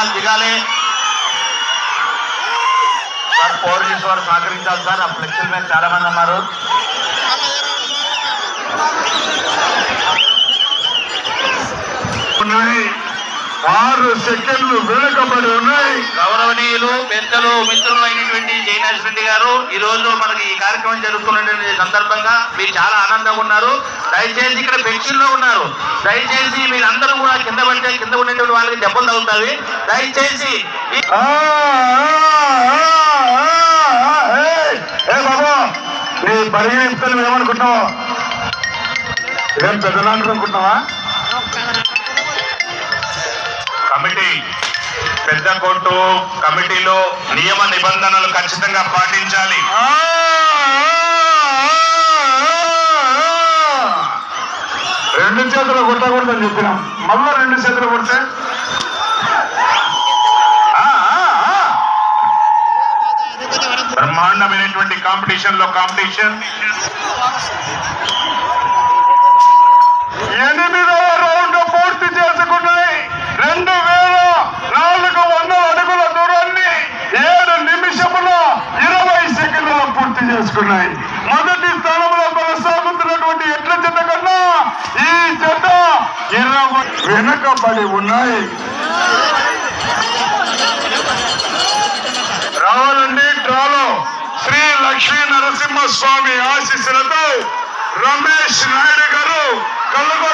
వాహనాలు దిగాలి. Sir police వారు సహకరించాలి సార్. ఆ ఫ్లెక్సీల మీద చాలా మంది ఉన్నారు. ఆరు సెకండ్లు వెనుకబడి ఉన్నాయి. గౌరవనీయులు పెద్దలు మిత్రులు అయినటువంటి రెడ్డి గారు ఈ రోజు మనకి ఈ కార్యక్రమం జరుగుతున్నటువంటి సందర్భంగా మీరు చాలా ఆనందంగా ఉన్నారు. దయచేసి ఇక్కడ పెన్షన్లో ఉన్నారు. దయచేసి మీరందరూ కూడా కింద పడితే కింద ఉండేటువంటి వాళ్ళకి దెబ్బలు తగ్గుతాయి దయచేసి ఈ- ఆ, ఆ, ఆ, ఆ, ఏయ్, ఏ పెద్దలాంటి అనుకుంటున్నావా? కమిటీ పెద్ద కోర్టు కమిటీలో నియమ నిబంధనలు ఖచ్చితంగా పాటించాలి. రెండు చేతులు కొట్టకూడదని చెప్పినాం మళ్ళా రెండు చేతులు కొడితే. బ్రహ్మాండమైనటువంటి కాంపిటీషన్లో కాంపిటీషన్ చేసుకున్నాయి మొదటి స్థానంలో కొనసాగుతున్నటువంటి ఎట్ల జత కన్నా ఈ జత ఇరవై వెనుకబడి ఉన్నాయి. రావాలండి డ్రాలో శ్రీ లక్ష్మీ నరసింహ స్వామి ఆశీస్సులతో రమేష్ నాయుడు గారు కలుగు